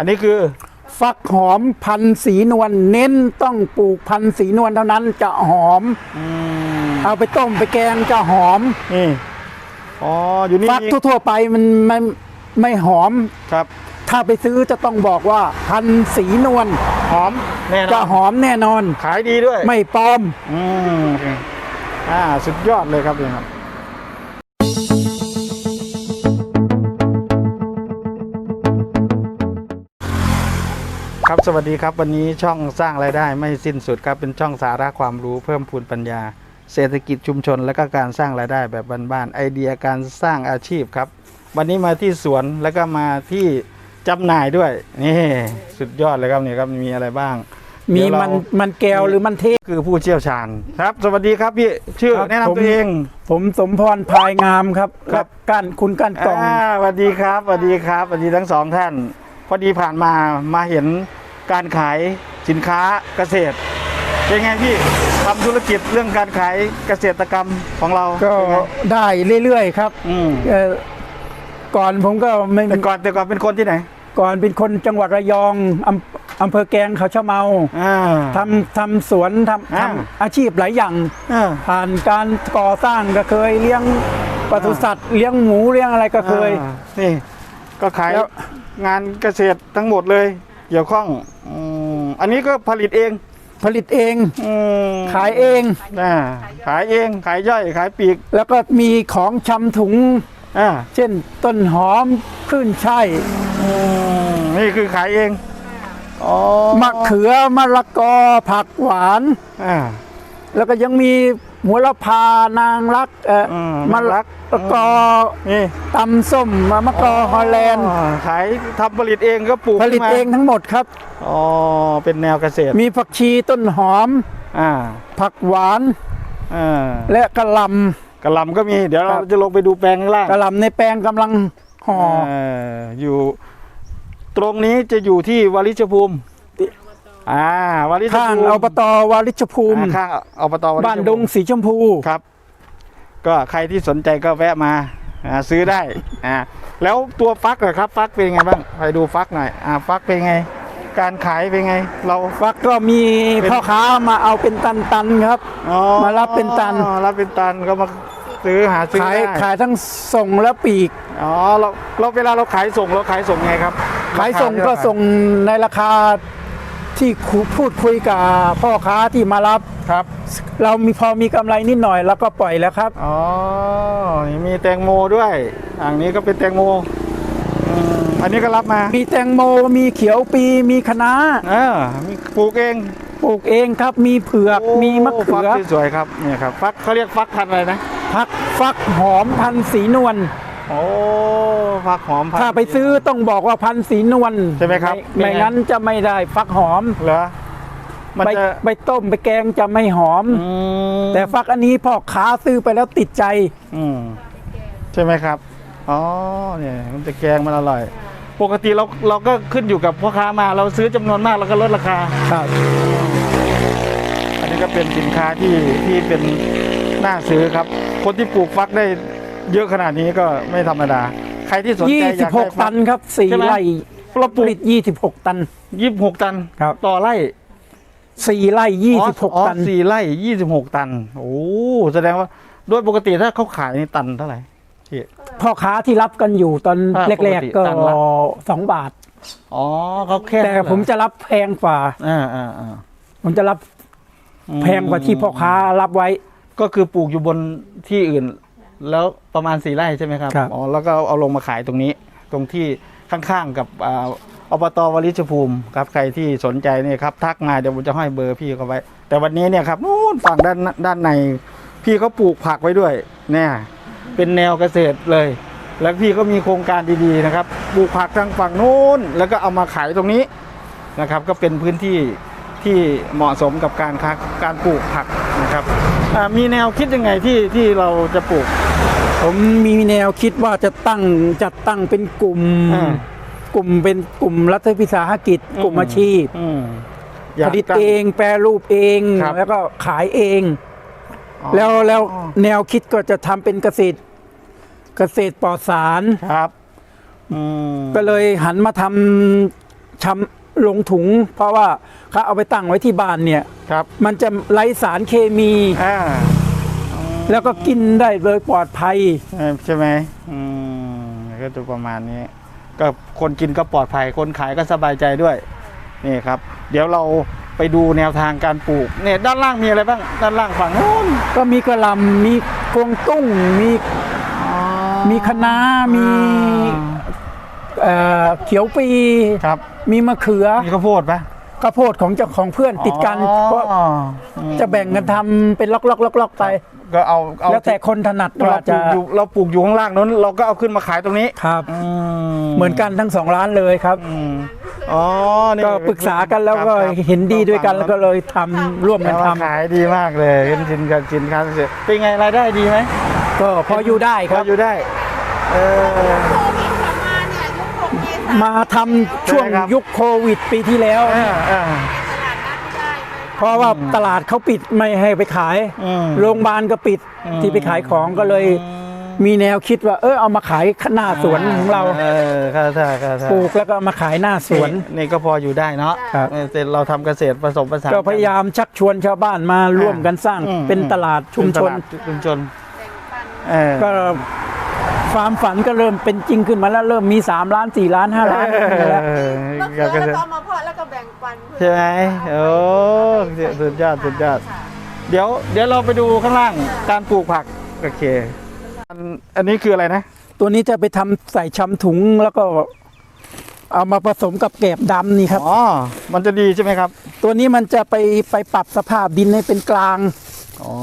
อันนี้คือ ฟักหอมพันธุ์สีนวลเน้นต้องปลูกพันธุ์สีนวลเท่านั้นจะหอมอืมเอาไปต้มไปแกงจะหอมนี่อ๋ออยู่นี่ฟักมีทั่วๆไปมันไม่ไม่หอมครับ ถ้าไปซื้อจะต้องบอกว่าพันธุ์สีนวลหอมแน่นจะอนหอมแน่นอน ขายดีด้วย ไม่ปลอม อืมอ่าสุดยอดเลยครับนี่ครับ ครับสวัสดีครับวันนี้ช่องสร้างรายได้ไม่สิ้นสุดครับเป็นช่องสาระความรู้เพิ่มพูนปัญญา เศรษฐกิจชุมชน และก็การสร้างรายได้แบบบ้านๆไอเดียการสร้างอาชีพครับ วันนี้มาที่สวนแล้วก็มาที่จำหน่ายด้วยนี่สุดยอดเลยครับนี่ครับมีอะไรบ้าง มีเดี๋ยวเรา มันมันแก้วหรือมันเทศ คือผู้เชี่ยวชาญครับ สวัสดีครับพี่ชื่อครับแนะนำผม ตัวเองผมสมพรพายงามครับครับและก้านคุณก้านกล่องอ่าสวัสดีครับสวัสดีครับสวัสดีทั้งสองท่าน พอดีผ่านมามาเห็น การขายสินค้าเกษตร เป็นไงพี่ทำธุรกิจเรื่องการขายเกษตรกรรมของเราก็เป็นไงได้เรื่อยๆครับอืมเอ่อก่อนผมก็ไม่แต่ก่อนแต่ก่อนเป็นคนที่ไหนก่อนเป็นคนจังหวัดระยองอำอำเภอแกลงเขาชะเมาอ่า ทำทำสวนทำอ่า ทำอาชีพหลายอย่าง อ่า ผ่านการก่อสร้างก็เคยเลี้ยงปศุสัตว์เลี้ยงหมูเลี้ยงอะไรก็เคย อ่านี่ก็ขายแล้ว งานเกษตรทั้งหมดเลย เกี่ยวข้องอืมอันนี้ก็ผลิตเองผลิตเอง อืมขายเอง อ่าขายเองขายย่อยขายปลีกแล้วก็มีของชำถุง อ่าเช่นต้นหอมขึ้นช่ายอืมนี่คือขายเองอ๋อมะเขือมะละกอผักหวาน อ่าแล้วก็ยังมี หัวละพานางรักเอ่ออมมะนางรัละกกอนี่ตำส้มมะมะกอฮอลแลนด์อ๋อขายทำผลิตเองก็ปลูกผลิตขึ้นมาเองทั้งหมดครับ อ๋อเป็นแนวเกษตรมีผักชีต้นหอม อ่าผักหวานอ่าและกระหลกระหลำก็มีเดี๋ยวคเรารับจะลงไปดูแปลงข้างล่างำกระหลำในแปลงกำลังห่อเอออยู่ ตรงนี้จะอยู่ที่วาริชภูมิ อ่าวาริชข้างภูมิอบตวาริชภูมิอ่าข้างอบตวริชภูมิบ้านดงสีชมพู ครับ ก็ใครที่สนใจก็แวะมาอ่าซื้อได้อ่าแล้วตัวฟักเหรอครับ ฟักเป็นไงบ้างไปดูฟักหน่อยอ่าฟักเป็นไง การขายเป็นไง เราฟักก็มีเป็นพ่อค้ามาเอาเป็นตันๆครับ อ๋อมารับเป็นตัน รับเป็นตันก็มาซื้อหาซื้อขายได้ขายทั้งส่งและปีก อ๋อเราเราเวลาเราขายส่งเราขายส่งไงครับขายส่งรคก็ที่เท่าไหร่ส่งในราคา ที่คุพูดคุยกับพ่อค้าที่มารับครับ เรามีพอมีกำไรนิดหน่อยแล้วก็ปล่อยแล้วครับอ๋อนี่มีแตงโมด้วยอ่างนี้ก็เป็นแตงโมอืมอันนี้ก็รับมา มีแตงโมมีเขียวปีมีคะน้าเออมีปลูกเองปลูกเองครับมีเผือกโอ้มีมะเขือฟักที่สวยครับเนี่ยครับฟักเขาเรียกฟักพันธุ์อะไรนะพักฟักหอมพันธุ์สีนวล โอ้ฟักหอมพันธุ์ถ้าไปซื้อต้องบอกว่าพันธุ์สีนวลใช่ไหมครับไม่ไม่งั้นจะไม่ได้ฟักหอมเหรอมันไปจะไปต้มไปแกงจะไม่หอมอืมแต่ฟักอันนี้พ่อค้าซื้อไปแล้วติดใจ อืมใช่ไหมครับอ๋อเนี่ยมันจะแกงมันอร่อย ปกติเราเราก็ขึ้นอยู่กับพ่อค้ามาเราซื้อจำนวนมากเราก็ลดราคาครับ อันนี้ก็เป็นสินค้าที่ที่เป็นน่าซื้อครับ คนที่ปลูกฟักได้ เยอะขนาดนี้ก็ไม่ธรรมดา ใครที่สนใจอยากได้ 26ฟัตักนครับสี่ใช่ไหม ไร่เราปผลูลิกต26 ตัน ยี่สิบหกตันครับ ต่อไร่สี่ไร่อ๋อ26 ตัน สี่ไร่ยี่สิบหกตัน โอ้แสดงว่าโดยปกติถ้าเขาขายในตันเท่าไหร่พี่พ่อค้าที่รับกันอยู่ตอนอ่าแรปกกติๆ ก็ตันละ สองบาท อ๋อเขาแค่แต่ผมจะรับแพงกว่า อ่าอ่าอ่าผมจะรับแพงกว่าที่พ่อค้ารับไว้ ก็คือปลูกอยู่บนที่อื่น แล้วประมาณสี่ไร่ใช่ไหมครับครับ อ๋อแล้วก็เอาลงมาขายตรงนี้ ตรงที่ข้างๆกับอ่าอบตวริชภูมิครับใครที่สนใจเนี่ยครับทักมาเดี๋ยวผมจะให้เบอร์พี่เขาไว้ แต่วันนี้เนี่ยครับนู่นฝั่งด้านด้านใน พี่เขาปลูกผักไว้ด้วยเนี่ยเป็นแนวเกษตรเลย แล้วพี่ก็มีโครงการดีๆนะครับปลูกผักทางฝั่งนู้นแล้วก็เอามาขายตรงนี้นะครับ ก็เป็นพื้นที่ที่เหมาะสมกับการค้าการปลูกผักนะครับอ่ามีแนวคิดยังไงที่ที่เราจะปลูก ผมมีแนวคิดว่าจะตั้งจัดตั้งเป็นกลุ่ม อ่า กลุ่มเป็นกลุ่มรัฐวิสาหกิจ กลุ่มอาชีพอืมผลิตเองแปรรูปเอง ครับ แล้วก็ขายเอง อ๋อแล้วแล้วแนวคิดก็จะทำเป็นเกษตร เกษตรปลอดสาร ครับอืมก็เลยหันมาทำชำลงถุง เพราะว่าเขาเอาไปตั้งไว้ที่บ้านเนี่ย ครับมันจะไร้สารเคมี อ่า แล้วก็กินได้โดยปลอดภัยเออใช่ไหมอืมก็จะประมาณนี้ ก็คนกินก็ปลอดภัย คนขายก็สบายใจด้วย นี่ครับ เดี๋ยวเราไปดูแนวทางการปลูก เนี่ยด้านล่างมีอะไรบ้าง ด้านล่างฝั่งนู้นก็มีกระหลำมีกวงตุ้ง มีมีคะน้ามีเอ่อเขียวปี ครับ มีมะเขือ มีข้าวโพดปะ ข้าวโพดของเจ้าของเพื่อนติดกัน อ๋อเพราะอืมจะแบ่งกันทำเป็นล็อกๆๆๆไป ก็เอาเอาแล้วแต่คนถนัดเราว่าปจะลูกอยู่เราปลูกอยู่ข้างล่างนั้น เราก็เอาขึ้นมาขายตรงนี้ครับอืเหมือนกันทั้งสองร้านเลยครับ อืมอ๋อนี่ก็ปรึกษากันแล้วก็ครับครับเห็นดีด้วยกันแล้วก็เลยทำร่วมกันแต่ทว่าขายดีมากเลยเป็นสินค้าสินค้าเสร็จเป็นไงรายได้ดีไหมำก็พออยู่ได้คพอรับอยู่ได้ เออ โควิด มษามาทำช่วงใช่ครับ ยุคโควิดปีที่แล้วเออเออตลาดนัดไม่ได้ไปเพราะว่าตลาดเขาปิดไม่ให้ไปขาย อืมโรงพยาบาลก็ปิดอืมที่ไปขายของก็เลย มีแนวคิดว่า เออเอามาขายหน้าสวนของเราเออครับใช่ครับใช่ปลูกแล้วก็เอามาขายหน้าสวน นี่ก็พออยู่ได้เนาะครับ เออแต่เราทำเกษตรผสมผสานก็พยายามชักชวนชาวบ้านมาร่วมกันสร้างอืม เป็นตลาดชุมชน เป็นตลาดชุมชนแบ่งปันเออ ก็ ความฝันก็เริ่มเป็นจริงขึ้นมาแล้วเริ่มมี 3 ล้าน 4 ล้าน 5 ล้านขึ้นมาแล้วเออมะเขือแล้วก็เอามาเพาะแล้วก็แบ่งปันเพื่อนใช่ไหมโอ้สุดยอดสุดยอดค่ะเดี๋ยวเดี๋ยวเราไปดูข้างล่างการปลูกผักโอเคอันอันนี้คืออะไรนะ ตัวนี้จะไปทำใส่ชำถุงแล้วก็เอามาผสมกับแกบดำนี่ครับ อ๋อ มันจะดีใช่ไหมครับ ตัวนี้มันจะไปไปปรับสภาพดินให้เป็นกลาง อ๋อ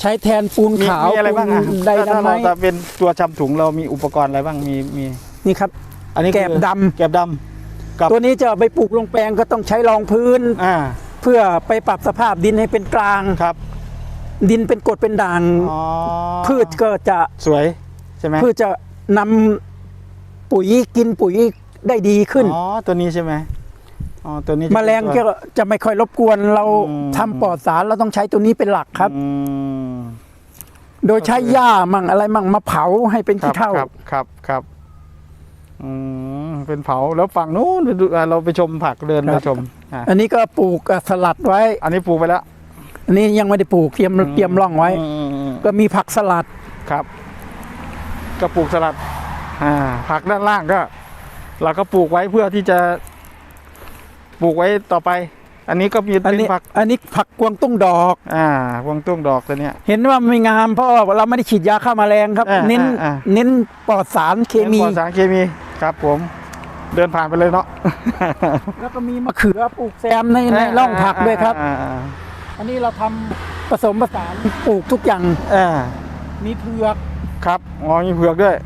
ใช้แทนปูนมีขาวมีอะไรบ้างอะปูนไดถ้านาไมเราต์จะเป็นตัวชำถุงเรามีอุปกรณ์อะไรบ้างมีมี นี่ครับ อันนี้คือแกบดำ แกบดำกับตัวนี้จะเอาไปปลูกลงแปลงก็ต้องใช้รองพื้น อ่าเพื่อไปปรับสภาพดินให้เป็นกลาง ครับดินเป็นกรดเป็นด่าง อ๋อพืชก็จะสวยใช่ไหมพืชจะนำปุ๋ยกินปุ๋ยได้ดีขึ้น อ๋อตัวนี้ใช่ไหม อ๋อตัวนี้จะแมลงเป็นก็ตัวจะไม่ค่อยรบกวนเราอืมทำปลอดสารเราต้องใช้ตัวนี้เป็นหลักครับอืมโดยใช้หญ้ามั่งอะไรมั่งมาเผาให้เป็นครัขี้บเถ้าครับครับครับอืมเป็นเผาแล้วฝั่งนู้นไปดูอะเราไปชมผักเดินไปชมอะอันนี้ก็ปลูกอะสลัดไว้ อันนี้ปลูกไปแล้วอันนี้ยังไม่ได้ปลูกเตรียมเตรียมร่องไว้อืมอืมก็มีผักสลัดครับ ก็ปลูกสลัด อ่า ผักด้านล่างก็ เราก็ปลูกไว้เพื่อที่จะ ปลูกไว้ต่อไป อันนี้ก็มีอันเป็นนี้ผักอันนี้ผักกวางตุ้งดอก อ่าพวงตุ้งดอกตัวเนี้ย เห็นว่าไม่งามเพราะว่าเราไม่ได้ฉีดยาฆ่าแมลงครับ อ่าเน้นอ่า เน้นปลอดสารเคมีปลอดสารเคมีครับผม เดินผ่านไปเลยเนาะแล้วก็มีมะเขือปลูกแซมในในร่องผักด้วยครับ อ่าอ่าอันนี้เราทำผสมผสานปลูกทุกอย่างอ่ามีเผือกครับอ๋อมีเผือกด้วย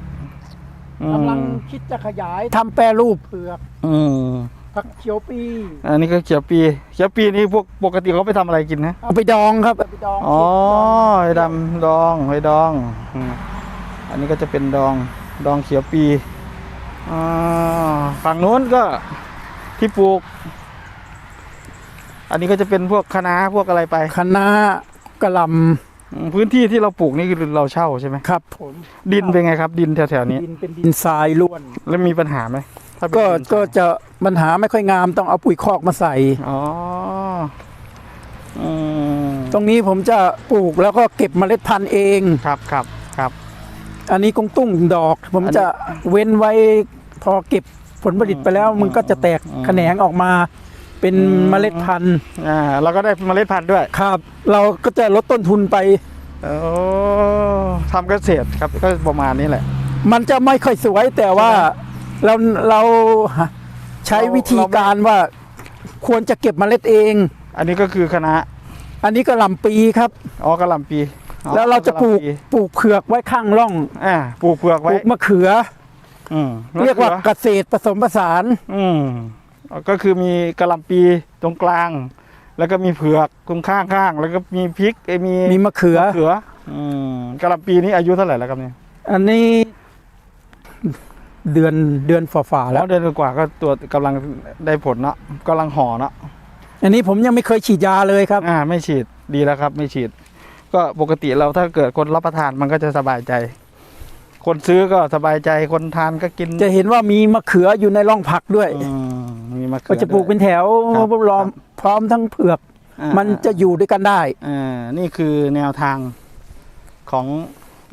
อืมกำลังคิดจะขยายทำแปรรูปเผือก อืม ผักเขียวปีอันนี้ก็เขียวปี เขียวปีนี่พวกปกติเขาไปทำอะไรกินนะ เอาไปดองครับเอาไปดองอ๋อเขียวไอ้ดำดองไอ้ดองอืมอันนี้ก็จะเป็นดองดองเขียวปีอ่าฝั่งนู้นก็ที่ปลูก อันนี้ก็จะเป็นพวกคะน้าพวกอะไรไปคะน้ากระหลอืมพื้นที่ที่เราปลูกนี่คือเราเช่าใช่ไหมำครับผมดินเป็นไงครับ ดินแถวๆนี้ ดินเป็นดินทรายล้วนแล้วมีปัญหาไหม ถ้าเป็นก็ดินทรายก็จะปัญหาไม่ค่อยงามต้องเอาปุ๋ยคอกมาใส่ อ๋ออืมตรงนี้ผมจะปลูกแล้วก็เก็บเมล็ดพันธุ์เอง ครับครับครับ อันนี้กงตุ้งดอก ผมจะเว้นไว้พอเก็บผลผลิตไปแล้วมันก็จะแตกแขนงออกมา เป็นเมล็ดพันธุ์อ่าเราก็ได้เมล็ดพันธุ์ด้วยครับ เราก็จะลดต้นทุนไป โอ้ทำเกษตรครับก็ประมาณนี้แหละ มันจะไม่ค่อยสวยแต่ว่า เราเราใช้วิธีการว่าควรจะเก็บเมล็ดเอง อันนี้ก็คือคณะ อันนี้ก็ลำปีครับ อ๋อกระหล่ำปีอ๋อแล้วเราจะปลูกหำปีปลูกเผือกไว้ข้างร่องอ่าปลูกเผือกปไว้ลูกมะเขือ อืมเรียกว่าะขือเกษตรผสมผสาน อืมก็คือมีกระหล่ำปีตรงกลาง แล้วก็มีเผือกตรงข้างข้างๆแล้วก็มีพริกไอ้ยมีมีมะเขือ มะเขืออืมกระหล่ำปีนี้อายุเท่าไหร่แล้วครับเนี่ยอันนี้ เดือนเดือนฝ่าๆแล้แล้ววเดือนกว่าก็ตัวกำลังได้ผลเนาะกำลังห่อเนาะอันนี้ผมยังไม่เคยฉีดยาเลยครับ อ่า ไม่ฉีดดีแล้วครับ ไม่ฉีด ก็ปกติเราถ้าเกิดคนรับประทานมันก็จะสบายใจ คนซื้อก็สบายใจคนทานก็กินจะเห็นว่ามีมะเขืออยู่ในร่องผักด้วยอืมมีมะเขืก็อจะปลูกเป็นแถวครับล้อมพร้อมทั้งเผือก อ่ามันจะอยู่ด้วยกันได้ อ่านี่คือแนวทางของ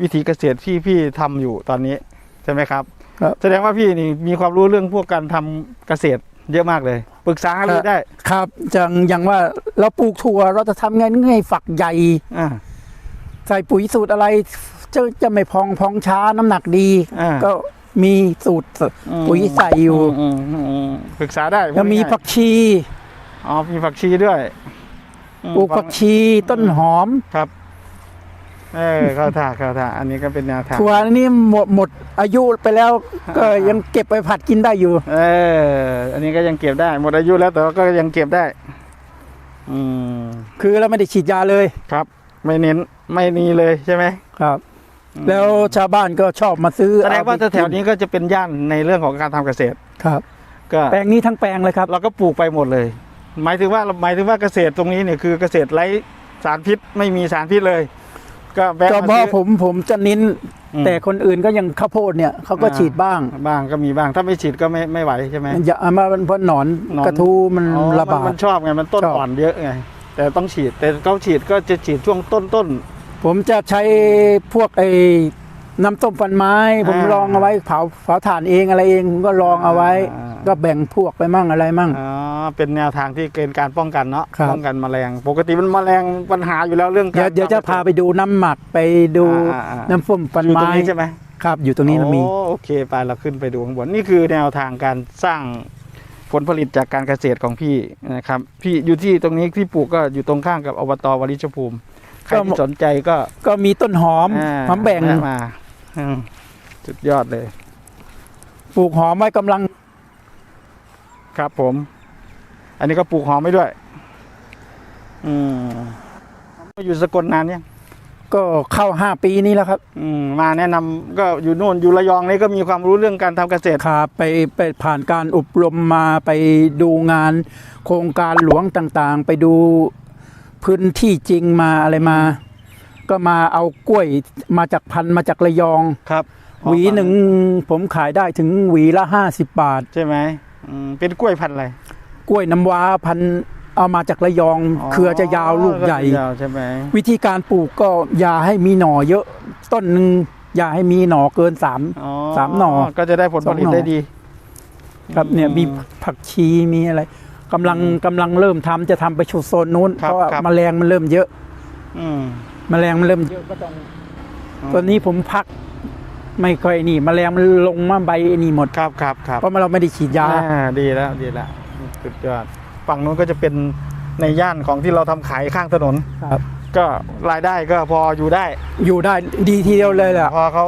วิธีเกษตรที่พี่ทำอยู่ตอนนี้ ใช่ไหมครับ ครับ แสดงว่าพี่นี่มีความรู้เรื่องพวกการทำเกษตรเยอะมากเลยปรึกษาหารือได้ครับจังอย่างว่าเราปลูกถั่วเราจะทำไงให้ฝักใหญ่ อ่า ใส่ปุ๋ยสูตรอะไรจะจะไม่พองพองช้าน้ำหนักดี อ่า ก็มีสูตรอืมปุ๋ยใส่อยู่มอืมอืมปรึกษาได้แล้วมีผักชีอ๋อมีผักชีด้วยอืมปลูกผักชีต้นหอม ครับ เออเข้าท่าเข้าท่าอันนี้ก็เป็นแนวทางถั่วนี่หมดหมดอายุไปแล้วก็ยังเก็บไปผัดกินได้อยู่ เออ อันนี้ก็ยังเก็บได้หมดอายุแล้วแต่ว่าก็ยังเก็บได้ อืมคือเราไม่ได้ฉีดยาเลยครับ ไม่เน้นไม่นีเลยใช่ไหมครับ แล้วชาวบ้านก็ชอบมาซื้อแสดงว่าเอไปแถวๆนี้ก็จะเป็นย่านในเรื่องของการทำเกษตรครับ ก็แปลงนี้ทั้งแปลงเลยครับ เราก็ปลูกไปหมดเลย หมายถึงว่าหมายถึงว่าเกษตรตรงนี้เนี่ยคือเกษตรไร้สารพิษไม่มีสารพิษเลย ก็แวะก็มาเพราะซื้อ ผมผมจะเน้น อืม แต่คนอื่นก็ยังข้าวโพดเนี่ยเขาก็อ่าฉีดบ้างบ้างก็มีบ้างถ้าไม่ฉีดก็ไม่ไม่ไหวใช่ไหม อย่าเอามาเพราะหนอนหนอน กระทูมันอ๋อระบามัดนมันชอบไงมันต้นชอบ อ่อนเยอะไงแต่ต้องฉีดแต่เขาฉีดก็จะฉีดช่วงต้นต้นผมจะใช้พวกไอ้ น้ำต้มฟันไม้ ผมอ่าลองเอาไว้เผาเผาถ่านเองอะไรเองผมก็ลองเอาไว้ อ่า ก็แบ่งพวกไปมั่งอะไรมั่ง อ๋อเป็นแนวทางที่เกณฑ์การป้องกันเนาะครับ ป้องกันแมลง ปกติมันแมลงปัญหาอยู่แล้วเรื่องเดี๋ยวการเดี๋ยวจะพาไปดูน้ำหมักไปดูอ่าอ่า น้ำส้มฟันอยู่ตรไม้งนี้ใช่ไหมครับ อยู่ตรงนี้เรามี โอ้โอเคไปเราขึ้นไปดูข้างบนนี่คือแนวทางการสร้างผลผลิตจากการเกษตรของพี่นะครับพี่อยู่ที่ตรงนี้ที่ปลูกก็อยู่ตรงข้างกับอบตวริชภูมิใครที่สนใจก็ ก็มีต้นหอมาหอมแบ่ง แวะมาอืม สุดยอดเลย ปลูกหอมไว้กำลัง ครับผม อันนี้ก็ปลูกหอมไม่ด้วย อืมมาอยู่สกลนานเนี่ยงก็เข้าห้าปีนี้แล้วครับ อืมมาแนะนำก็อยู่โน่นอยู่ระยองนี่ก็มีความรู้เรื่องการทำเกษตรครับไปไปผ่านการอบรมมาไปดูงาน โครงการหลวงต่างๆ ไปดูพื้นที่จริงมาอะไรมา ก็มาเอากล้วยมาจากพันธุ์มาจากระยอง ครับหวีหนึ่งผมขายได้ถึงหวีละห้าสิบบาท ใช่ไหมอืมเป็นกล้วยพันธุ์อะไรกล้วยน้ำว้าพันธุ์เอามาจากระยอง เครือจะยาวลูกใหญ่ ยาวใช่ไหมวิธีการปลูกก็อย่าให้มีหน่อเยอะ ต้นหนึ่งอย่าให้มีหน่อเกินสามอ๋อสามหน่อก็จะได้ผลผลิตสองหน่อได้ดี ครับเนี่ยอืมมีผักชีมีอะไรกำลังกำลังเริ่มทำจะทำไปชุดโซนนู้นครับเพราะว่าครับแมลงมันเริ่มเยอะ อืม แมลงมันเริ่มเยอะก็ต้องตอนนี้ผมพักไม่ค่อยนี่แมลงมันลงมาใบไอ้นี่หมดครับครับครับเพราะเราไม่ได้ฉีดยาอ่าดีแล้วดีแล้วสุดยอดฝั่งนู้นก็จะเป็นในย่านของที่เราทำขายข้างถนนครับ ก็รายได้ก็พออยู่ได้ อยู่ได้ดีทีเดียวเลยแหละพอเขา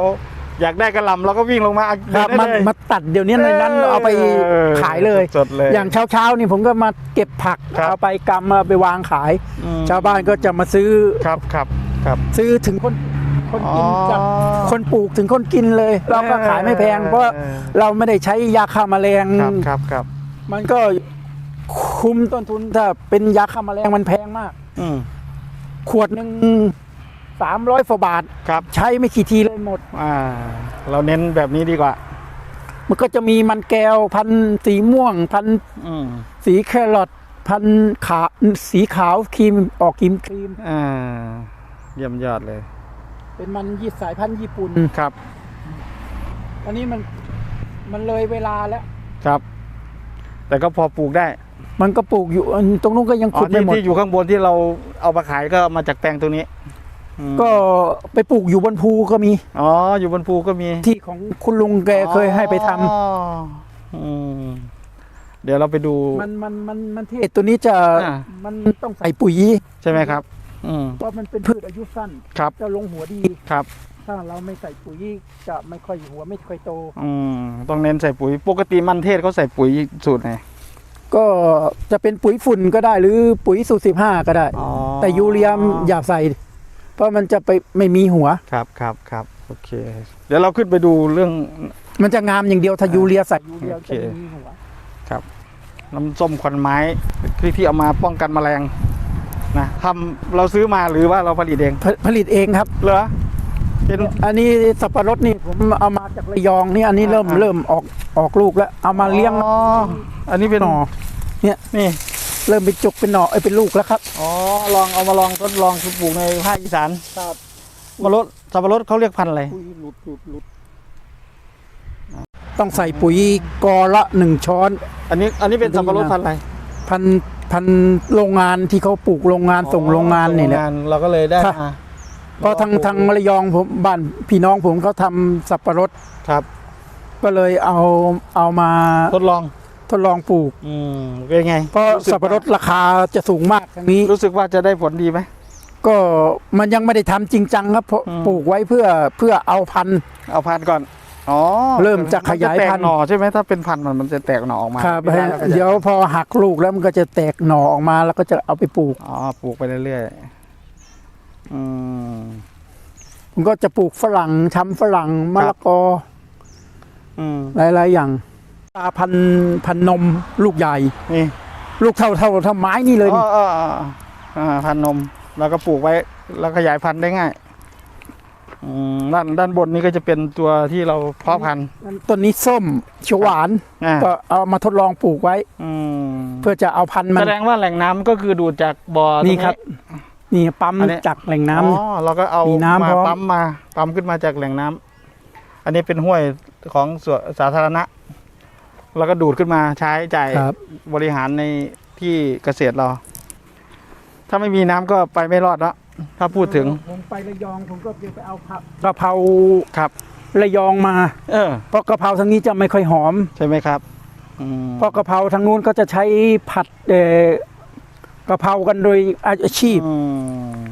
อยากได้กระหลำเราก็วิ่งลงมาเอาครับได้มันเลยมาตัดเดี๋ยวนี้ในนั้นเอาไปออขายเลยสดๆเลย อย่างเช้าเช้าๆนี่ผมก็มาเก็บผักครับเอาไปกำมาไปวางขายอืมชาวบ้านก็จะมาซื้อครับครับ ครับ ซื้อถึงคนคนกินอ๋อจากคนปลูกถึงคนกินเลย เราก็ขายไม่แพง เพราะเออเราไม่ได้ใช้ยาฆ่าแมลงครับครับครับ มันก็คุ้มต้นทุนถ้าเป็นยาฆ่าแมลงมันแพงมากอืมขวดหนึ่งสามร้อยกว่าบาทครับใช้ไม่กี่ทีเลยหมด อ่า เราเน้นแบบนี้ดีกว่า มันก็จะมีมันแก้วพันธุ์สีม่วง พันธุ์อืมสีแครอทพันธุ์ขาสีขาวครีมออกครีมครีมอ่า เยี่ยมยอดเลยเป็นมันยี่สายพันธุ์ญี่ปุ่นครับ อันนี้มันมันเลยเวลาแล้ว ครับ แต่ก็พอปลูกได้มันก็ปลูกอยู่อันตรงนู้นก็ยังอ๋อขุดไม่ที่หมด ที่อยู่ข้างบนที่เราเอามาขายก็มาจากแปลงตรงนี้อืมก็ไปปลูกอยู่บนภูก็มีอ๋ออยู่บนภูก็มีที่ของคุณลุงแกเคยให้ไปทำอ๋ออืมเดี๋ยวเราไปดูมันมันมันมันเทศตัวนี้จะอ่ามันต้องใส่ปุ๋ยใช่ไหมครับ อืม เพราะมันเป็นพืชอายุสั้นครับ จะลงหัวดี ครับ ถ้าเราไม่ใส่ปุ๋ยจะไม่ค่อยหัวไม่ค่อยโต อืม ต้องเน้นใส่ปุ๋ย ปกติมันเทศเขาใส่ปุ๋ยสูตรไหน ก็จะเป็นปุ๋ยฝุ่นก็ได้หรือปุ๋ยสูตรสิบห้าก็ได้ อ๋อ แต่ยูเรียมอย่าใส่ เพราะมันจะไปไม่มีหัว ครับครับครับโอเค เดี๋ยวเราขึ้นไปดูเรื่อง มันจะงามอย่างเดียวถ้ายูเรียใส่ยูเรียโอเค จะไม่มีหัว น้ำส้มควันไม้ที่ที่เอามาป้องกันแมลง นะทำเราซื้อมาหรือว่าเราผลิตเอง ผผลิตเองครับ เหรอเป็น อันนี้สับปะรดนี่ผมเอามาจากระยองนี่อันนี้เริ่มอ่า เริ่มออกออกลูกแล้ว เอามาเลี้ยง อ๋ออันนี้เป็นหน่อเนี่ย นี่เริ่มเป็นจุกเป็นหน่อเอ้ยเป็นลูกแล้วครับอ๋อลองเอามาลองทดลองปลูกในภาคอีสานครับสับปะรดสับปะรดเขาเรียกพันธุ์อะไรหลุดหลุดหลุดต้องใส่ปุ๋ยกอละหนึ่งช้อน อันนี้อันนี้เป็นสับปะรดพันธุ์อะไรพัน พันโรงงานที่เขาปลูกโรงงานส่งโรงงานนี่แหละโรงงเราก็เลยได้ครับมาเพราะทางทางระยองผมบ้านพี่น้องผมเขาทำสับปะรดครับก็เลยเอาเอามาทดลองทดลองปลูก อืมเป็นไงเพราะสึกสับปะรดราคาจะสูงมากทางนี้ รู้สึกว่าจะได้ผลดีไหม ก็มันยังไม่ได้ทำจริงจังครับเพราะอืม ปลูกไว้เพื่อเพื่อเอาพันธุ์เอาพันธุ์ก่อน อ๋อเริ่มจะขยายมัจะแตกพันธุ์หน่อใช่ไหมถ้าเป็นพันธุ์มันมันจะแตกหน่อออกมาครับไม่ได้แล้วก็จะเดี๋ยวพอหักลูกแล้วมันก็จะแตกหน่อออกมาแล้วก็จะเอาไปปลูกอ๋อปลูกไปเรื่อยๆอืมผมก็จะปลูกฝรั่งทำฝรั่งมะละกออืมหลายๆอย่างตาพันพันนมลูกใหญ่ นี่ลูกเท่าเท่าเท่าไม้นี่เลยอ๋นี่ออ๋ออ๋ออ่าพันธุ์นม แล้วก็ปลูกไว้ แล้วขยายพันธุ์ได้ง่าย อืมด้านด้านบนนี้ก็จะเป็นตัวที่เราเพาะพันธุ์ต้นนี้ส้มเขียวหวาน อ่าก็เอามาทดลองปลูกไว้ อืมเพื่อจะเอาพันธุ์มันแสดงว่าแหล่งน้ำก็คือดูดจากบ่อตง นี่ครับ นี่ปั๊มอันนี้ จากแหล่งน้ำอ๋อเราก็เอามีน้ำมาพร้อมปั๊มมาปั๊มขึ้นมาจากแหล่งน้ำอันนี้เป็นห้วยของส่วนสาธารณะ แล้วก็ดูดขึ้นมาใช้จ่ายครับ บริหารในที่เกษตรเรา ถ้าไม่มีน้ำก็ไปไม่รอดแล้ว ถ้าพูดถึงผมไประยองผมก็จะไปเอาผักกะเพราครับระยองมาเออเพราะกะเพราทางนี้จะไม่ค่อยหอมใช่ไหมครับอืมเพราะกะเพราทางนู้นก็จะใช้ผัดเอ่อกะเพรากันโดยอาชีพอืม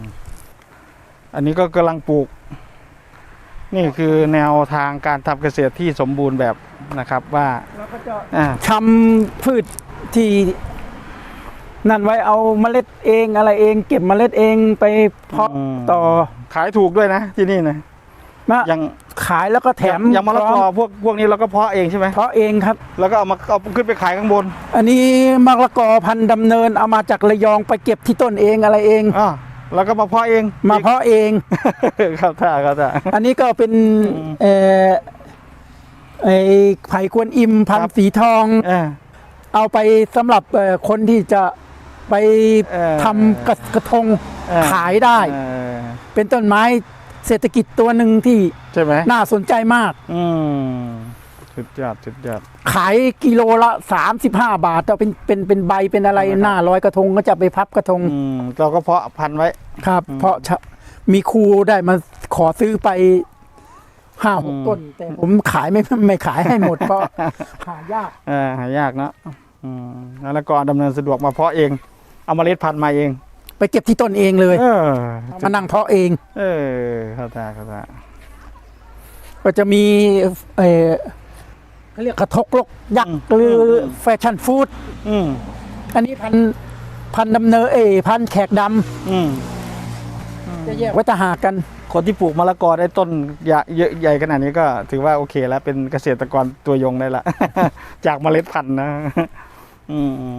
อันนี้ก็กำลังปลูก นี่คือแนวทางการทำเกษตรที่สมบูรณ์แบบนะครับว่าแล้วก็จะอ่าทำพืชที่ นั่นไว้เอาเมล็ดเองอะไรเอง เก็บเมล็ดเองไปเพาะต่อขายถูกด้วยนะที่นี่นะมาอย่างขายแล้วก็แถมอย่างมะละกอพวกพวกนี้เราก็เพาะเองใช่ไหมเพาะเองครับ แล้วก็เอามาเอาขึ้นไปขายข้างบนอันนี้มะละกอพันธุ์ดำเนินเอามาจากระยองไปเก็บที่ต้นเองอะไรเอง อ่าแล้วก็มาเพาะเองมาเพาะเอง ครับท่าครับท่า อันนี้ก็เป็นอืม เอ่อไอ้ไผ่กวนอิมพันครับธุ์สีทองเออเอาไปสำหรับเอ่อคนที่จะ ไปเอ่อทำกระกระทงเออขายได้เออเป็นต้นไม้เศรษฐกิจตัวหนึ่งที่ใช่ไหมน่าสนใจมาก อืมสุดยอดสุดยอดขายกิโลละ 35 บาทแต่เป็นเป็นเป็นใบเป็นอะไรใช่ไหมครับหน้าร้อยกระทงก็จะไปพับกระทงอืมเราก็เพาะพันธุ์ไว้ครับอืมเพราะชะมีครูได้มาขอซื้อไปห้าหอืกมต้น แต่ผมขายไม่ไม่ขายให้หมดเพราะหายากเออหายากเนอะอืมแล้วก็ดำเนินสะดวกมาเพาะเอง เอาเมล็ดพันธุ์มาเอง ไปเก็บที่ต้นเองเลยเออเอามานั่งเพาะเอง เออเข้าใจเข้าใจก็จะมีเออเขาเรียกกระทกลกยักษ์หรืออแฟชั่นฟู้ดอืมอันนี้พันพันดำเนินเอยพันแขกดอืมำจะแยกไว้ต่างหากกัน คนที่ปลูกมะละกอได้ต้นใหญ่เยอะใหญ่ขนาดนี้ก็ถือว่าโอเคแล้วเป็นเกษตรกรตัวยงได้ละ จากเมล็ดพันธุ์นะ อืม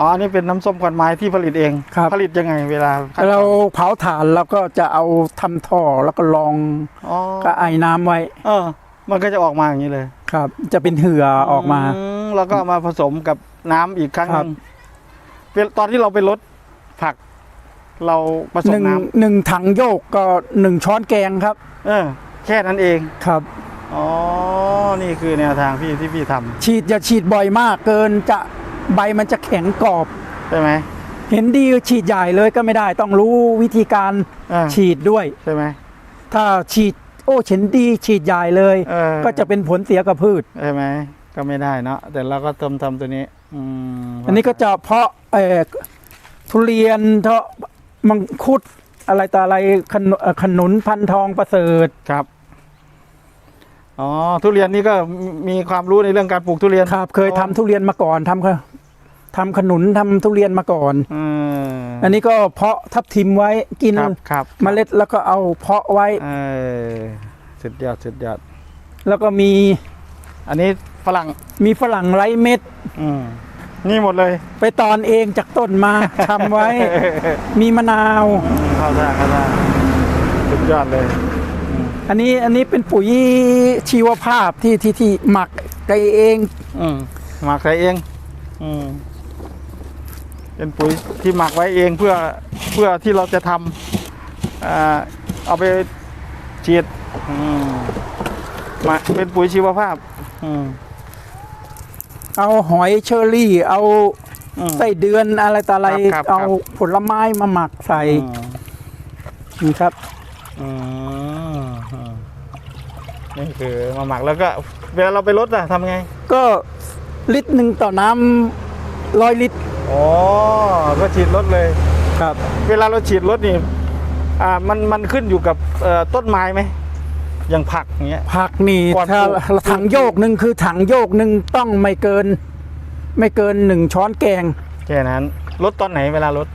อ๋ออันนี่เป็นน้ำส้มควันไม้ที่ผลิตเองครับ ผลิตยังไงเวลาเราเผาถ่านแล้วก็จะเอาทำท่อแล้วก็ลองอ๋อก็ไอ้น้ำไว้เออ มันก็จะออกมาอย่างนี้เลยครับ จะเป็นเหือออกมา มแล้วก็เอามาผสมกับน้ำอีกครั้งหครันึบงเป็นตอนที่เราไปลดผัก เราผสหมนึ่งน้หนึ่งถังโยกก็หนึ่งช้อนแกงครับำเออ แค่นั้นเองครับ อ๋อนี่คือแนวทางพี่ที่พี่ทำฉีดอย่าฉีดบ่อยมากเกินจะ ใบมันจะแข็งกรอบใช่ไหมเห็นดีฉีดใหญ่เลยก็ไม่ได้ต้องรู้วิธีการอ่าฉีดด้วยใช่ไหมถ้าฉีดโอ้เห็นดีฉีดใหญ่เลยเออก็จะเป็นผลเสียกับพืชใช่ไหมก็ไม่ได้เนาะแต่เราก็ทำทำตัวนี้อืมอันนี้ก็จะเพาะเอ่อทุเรียนเทาะมังคุดอะไรต่ออะไรขนเอ่อขนุนพันทองประเสริฐครับอ๋อทุเรียนนี่ก็มีความรู้ในเรื่องการปลูกทุเรียนครับ เคยทำทุเรียนมาก่อนทำค่ะ ทำขนุนทำทุเรียนมาก่อน อืมอันนี้ก็เพาะทับทิมไว้กินครับครับเมล็ดแล้วก็เอาเพาะไว้ เออสุดยอดสุดยอดแล้วก็มีอันนี้ฝรั่งมีฝรั่งไร้เม็ด อืมนี่หมดเลยไปตอนเองจากต้นมา ทำไว้ มีมะนาวอืมเข้าท่าเข้าท่าสุดยอดเลยอืมอันนี้อันนี้เป็นปุ๋ยชีวภาพที่ที่ที่หมักไกเอง อืมหมักใส่เอง อืม เป็นปุ๋ยที่หมักไว้เองเพื่อเพื่อที่เราจะทำอ่าเอาไปฉีดอืมมาเป็นปุ๋ยชีวภาพอืมเอาหอยเชอรี่ เอาอืมไส้เดือนอะไรต่ออะไรครับครับเอาผลไม้มาหมักใส่อืมนี่ครับอืมอืมนี่คือมาหมักแล้วก็ เวลาเราไปลดอะทำไง ก็ลิตรหนึ่งต่อน้ำร้อยลิตร อ๋อก็ฉีดลดเลยครับ เวลาเราฉีดรถนี่อ่ามันมันขึ้นอยู่กับเอ่อต้นไม้ไหมอย่างผักอย่างเงี้ย ผักนี่ก่อนถ้าปลูก ถังโยกหนึ่งคือถังโยกหนึ่งต้องไม่เกิน ไม่เกินหนึ่งช้อนแกง แค่นั้นลดตอนไหนเวลาลด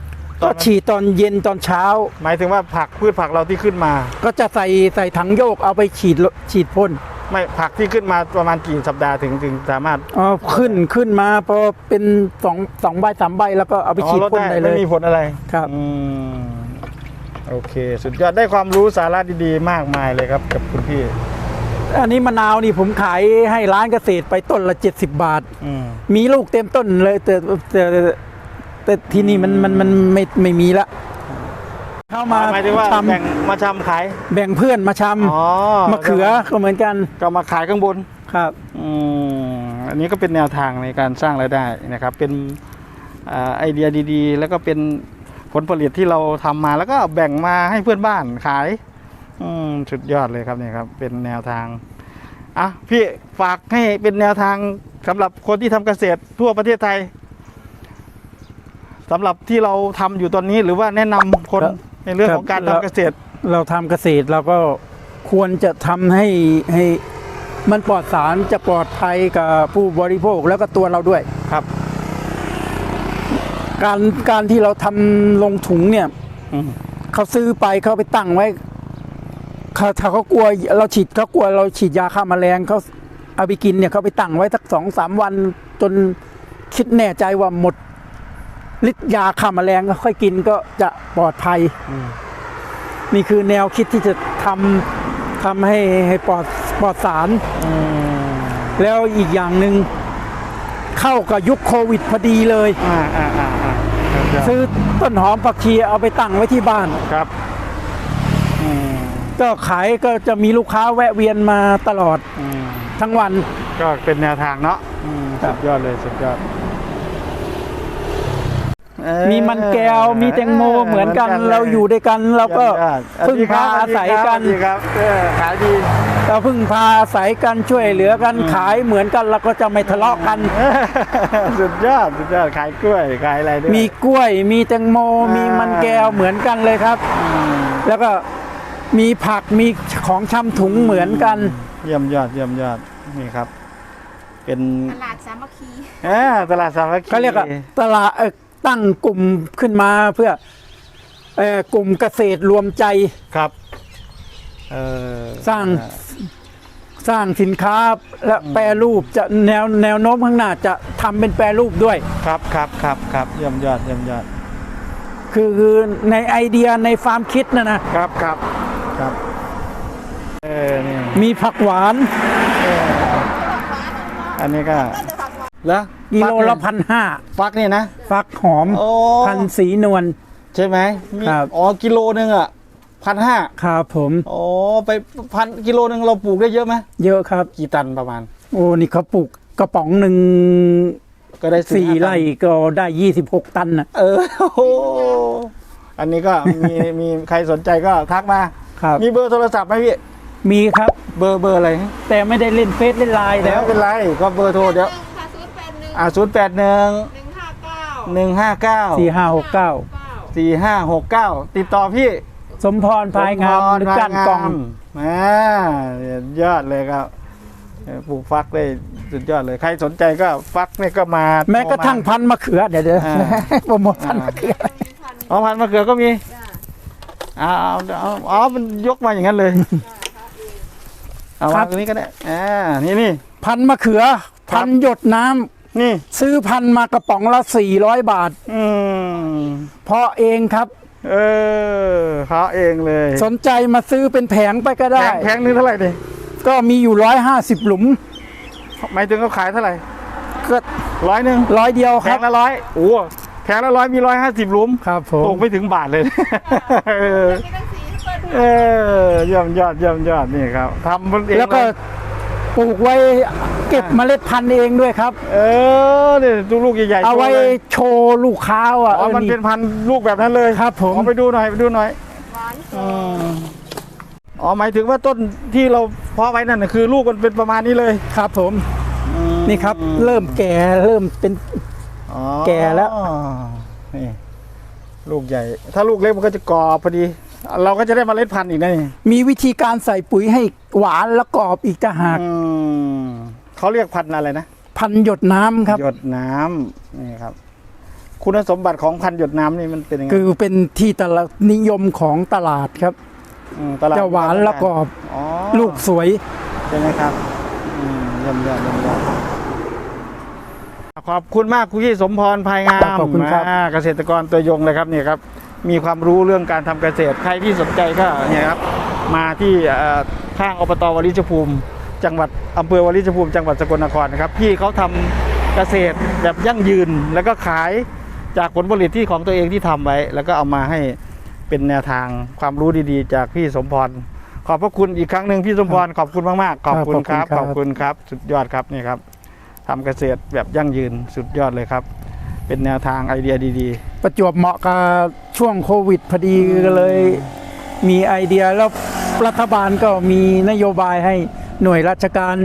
ตก็อนฉีดตอนเย็นตอนเช้า หมายถึงว่าผักพืชผักเราที่ขึ้นมา ก็จะใส่ใส่ถังโยกเอาไปฉีดฉีดพ่น ไม่ผักที่ขึ้นมาประมาณกี่สัปดาห์ถึงถึงสามารถอ๋อขึ้นขึ้นมาพอเป็นสองสองใบสามใบแล้วก็เอาไปอ๋อฉีดลดพ่นได้ได้เลไม่ยมีผลอะไรครับอืมโอเค สุดยอดได้ความรู้สาระดีๆ มากมายเลยครับกับคุณพี่ อันนี้มะนาวนี่ผมขายให้ร้านเกษตรไปต้นละ 70 บาทอืมมีลูกเต็มต้นเลยแต่แต่แต่ที่นี่มันมันมันไม่ไม่มีละ เข้ามาหมายถึงว่าทแบ่งมาทำขายำแบ่งเพื่อนมาชอ๋อำมะเขือก็เหมือนกัน ก็มาขายข้างบนครับอืมอันนี้ก็เป็นแนวทางในการสร้างรายได้นะครับ เป็นอ่าไอเดียดี ๆ แล้วก็เป็นผลผลิตที่เราทำมาแล้วก็แบ่งมาให้เพื่อนบ้านขายอืมสุดยอดเลยครับเนี่ยครับ เป็นแนวทางอะพี่ฝากให้เป็นแนวทางสำหรับคนที่ทำเกษตรทั่วประเทศไทยสำหรับที่เราทำอยู่ตอนนี้หรือว่าแนะนำคนครับ ในเรื่องครับของการแล้ทำวเกษตร เราทำเกษตรเราก็ควรจะทำให้ให้มันปลอดสารจะปลอดภัยกับผู้บริโภคแล้วก็ตัวเราด้วยครับ การการที่เราทำลงถุงเนี่ยอืมเขาซื้อไปเขาไปตั้งไว้เขาถ้าเขากลัวเราฉีดเขากลัวเราฉีดยาฆ่าแมลงเขาเอาไปกินเนี่ยเขาไปตั้งไว้สักสองสามวันจนคิดแน่ใจว่าหมด ฤทธิ์ยาฆ่าแมลงก็ค่อยกินก็จะปลอดภัยอืมนี่คือแนวคิดที่จะทำทำให้ให้ปลอดปลอดสารอืมแล้วอีกอย่างหนึ่งเข้ากับยุคโควิดพอดีเลยอ่าอ่าอ่าอ่าครับซื้อต้นหอมผักชีเอาไปตั้งไว้ที่บ้านครับอืมก็ขายก็จะมีลูกค้าแวะเวียนมาตลอดอืมทั้งวัน ก็เป็นแนวทางเนาะอืมครัสุบดยอดเลยสุดยอด เอ้ยมีมันแก้วมีแตงโมเหมือนกันเราอยู่ด้วยกันเราก็ยอดๆพึ่งพาอาศัยกันสวัสดีครับเออขายดี เราพึ่งพาอาศัยกันช่วยเหลือกันขายเหมือนกันเราก็จะไม่ทะเลาะกัน สุดยอดสุดยอดขายกล้วยขายอะไรด้วย มีกล้วย มีแตงโมมีมันแก้วเหมือนกันเลยครับอืมแล้วก็มีผักมีของชำถุงเหมือนกัน เยี่ยมยอดเยี่ยมยอดนี่ครับ เป็นตลาดสามัคคีเออตลาดสามัคคีเขาเรียกว่าตลาดเอ่อ ตั้งกลุ่มขึ้นมาเพื่อเอ่อกลุ่มเกษตรรวมใจครับเออสร้างสร้างสินค้าและแปรรูปจะแนวแนวโน้มข้างหน้าจะทำเป็นแปรรูปด้วย ครับครับครับครับเยี่ยมยอดเยี่ยมยอดคือคือในไอเดียในความคิดนะนะครับครับครับเออนี่มีผักหวานอันนี้ก็ก็จะผักหวานแล้ว กิโลละพันห้าฟักเนี่ยนะ ฟักหอม โอ้ พันสีนวล ใช่ไหมมีครับ อ๋อกิโลหนึ่งอะพันห้าครับผมโอ้ไปพันกิโลหนึ่งเราปลูกได้เยอะไหมเยอะครับ กี่ตันประมาณ โอ้นี่เขาปลูกกระป๋องหนึ่งก็ได้สี่ห้าตันไร่ก็ได้ยี่สิบหกตันนะเออโอ้โหอันนี้ก็มีมีใครสนใจก็ทักมา ครับ มีเบอร์โทรศัพท์ไหมพี่ มีครับ เบอร์เบอร์อะไรแต่ไม่ได้เล่นเฟซเล่นไลน์แล้แล้วว เป็นไรก็เบอร์โทรเดี๋ยว อ่าศูนย์แปดหนึ่งหนึ่งห้าเก้าหนึ่งห้าเก้าสี่ห้าหกเก้าเก้าสี่ห้าหกเก้าติดต่อพี่สมพรพายงามหรือก้านกองอ่ายอดเลยครับเออปลูกฟักได้สุดยอดเลย ใครสนใจก็ฟักเนี่ยก็มา แม้กระทั่งโทพันธุ์มะเขือเดี๋ยวเดี๋ยวอ่าโปรโมทพันธุ์มะเขือมีพันมาเอาพันธุ์มะเขือก็มีจ้าเอาเอาเอาอ๋อมันยกมาอย่างนั้นเลยเอาครัวางบตรงนี้ก็ได้อ่านี่นี่พันธุ์มะเขือ พันธุ์หยดน้ำ นี่ ซื้อพันธุ์มากระป๋องละสี่ร้อยบาท อืมเพาะเองครับ เออเขาเองเลยสนใจมาซื้อเป็นแผงไปก็แพได้ งแพงนึงเท่าไหร่ดิก็มีอยู่ร้อยห้าสิบหลุม หมายถึงเขาขายเท่าไหร่ก็ร้อยหนึ่งร้อยเดียวแพครังบ ละร้อยโอ้แพงละร้อยมีร้อยห้าสิบหลุมครับผม ตกไม่ถึงบาทเลย เออมีตั้งสีเปิดเออยอดยอดยอดยอดนี่ครับทำมันเองแล้วก็เย ปลูกไว้เก็บเมล็ดพันธุ์เองด้วยครับ เออเนี่ยดูลูกใหญ่ๆเอาไว้โชลยโชว์ลูกค้าอะอ๋อเออมันเป็นพันธุ์ลูกแบบนั้นเลยครับ ผมอ๋อไปดูหน่อยไปดูหน่อยหวานอืมอ๋อหมายถึงว่าต้นที่เราเพาะไว้นั่นนะคือ ลูกมันเป็นประมาณนี้เลยครับ ผมนี่ครับ เริ่มแก่เริ่มเป็นอ๋อแก่แล้วนี่ลูกใหญ่ ถ้าลูกเล็กมันก็จะกรอบพอดี เราก็จะได้เมล็ดพันธุ์อีกนะนี่มีวิธีการใส่ปุ๋ยให้หวานและกรอบอีกต่างหากอืมเขาเรียกพันธุ์อะไรนะพันหยดน้ำครับ หยดน้ำนี่ครับ คุณสมบัติของพันธุ์หยดน้ำนี่มันเป็นยังไงคือเป็นที่ตลาดนิยมของตลาดครับมตลาดจะหวานและกรอบอ๋อลูกสวยใช่ไหมครับอืมเยี่ยมยอดเยี่ยมยอดขอบคุณมากคุณพี่สมพรภายงามขอบคุณครับาเกษตรกรตัวยงเลยครับเนี่ยครับ มีความรู้เรื่องการทำเกษตร ใครที่สนใจก็เนี่ยครับมาที่ข้างอบตวลิชภูมิ จังหวัดอำเภอวลิชภูมิ จังหวัดสกลนครนะครับพี่เขาทำเกษตรแบบยั่งยืนแล้วก็ขายจากผลผลิตที่ของตัวเองที่ทำไว้ แล้วก็เอามาให้เป็นแนวทางความรู้ดีๆ จากพี่สมพรขอบพระคุณอีกครั้งหนึ่งพี่สมพรขอบคุณมากๆขอบคุณครับครับขอบคุณครับ สุดยอดครับนี่ครับทำเกษตรแบบยั่งยืนสุดยอดเลยครับ เป็นแนวทางไอเดียดีประจวบเหมาะกับช่วงโควิดพอดีก็เลย มีไอเดียแล้วรัฐบาลก็มีนโยบายให้หน่วยราชการ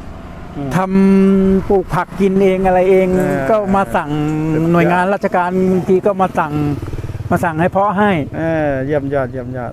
ๆอืมทำปลูกผักกินเองอะไรเองเออก็มาสั่งสุดยอดหน่วยงานราชการบางทีก็มาสั่งมาสั่งให้เพาะให้เออเยี่ยมยอดเยี่ยมยอด